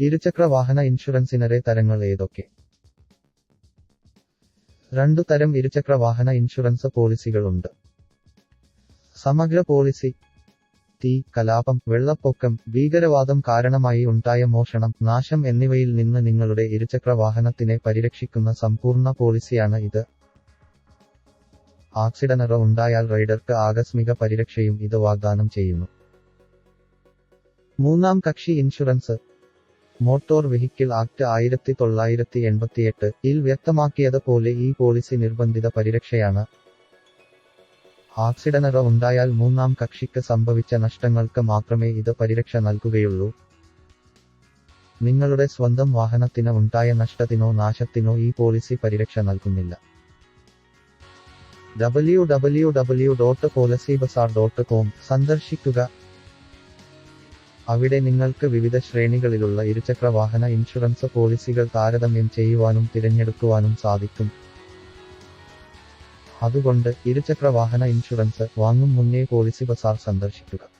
ഇരുചക്ര വാഹന ഇൻഷുറൻസിനറെ തരങ്ങൾ ഏതൊക്കെ? രണ്ടു തരം ഇരുചക്ര വാഹന ഇൻഷുറൻസ് പോളിസികളുണ്ട്. സമഗ്ര പോളിസി തീ കലാപം വെള്ളപ്പൊക്കം ഭീകരവാദം കാരണമായി ഉണ്ടായ മോഷണം നാശം എന്നിവയിൽ നിന്ന് നിങ്ങളുടെ ഇരുചക്ര വാഹനത്തിനെ പരിരക്ഷിക്കുന്ന സമ്പൂർണ പോളിസിയാണ് ഇത്. ആക്സിഡനറ ഉണ്ടായാൽ റൈഡർക്ക് ആകസ്മിക പരിരക്ഷയും ഇത് വാഗ്ദാനം ചെയ്യുന്നു. മൂന്നാം കക്ഷി ഇൻഷുറൻസ് മോട്ടോർ വെഹിക്കിൾ ആക്ട് ആയിരത്തി തൊള്ളായിരത്തി എൺപത്തിയെട്ട് ഇൽ വ്യക്തമാക്കിയത് പോലെ ഈ പോളിസി നിർബന്ധിത പരിരക്ഷയാണ്. ആക്സിഡനറ ഉണ്ടായാൽ മൂന്നാം കക്ഷിക്ക് സംഭവിച്ച നഷ്ടങ്ങൾക്ക് മാത്രമേ ഇത് പരിരക്ഷ നൽകുകയുള്ളൂ. നിങ്ങളുടെ സ്വന്തം വാഹനത്തിന് ഉണ്ടായ നഷ്ടത്തിനോ നാശത്തിനോ ഈ പോളിസി പരിരക്ഷ നൽകുന്നില്ല. W W W dot policy bazaar dot com സന്ദർശിക്കുക. അവിടെ നിങ്ങൾക്ക് വിവിധ ശ്രേണികളിലുള്ള ഇരുചക്ര വാഹന ഇൻഷുറൻസ് പോളിസികൾ താരതമ്യം ചെയ്യുവാനും തിരഞ്ഞെടുക്കുവാനും സാധിക്കും. അതുകൊണ്ട് ഇരുചക്ര വാഹന ഇൻഷുറൻസ് വാങ്ങും മുന്നേ പോളിസി ബസാർ സന്ദർശിക്കുക.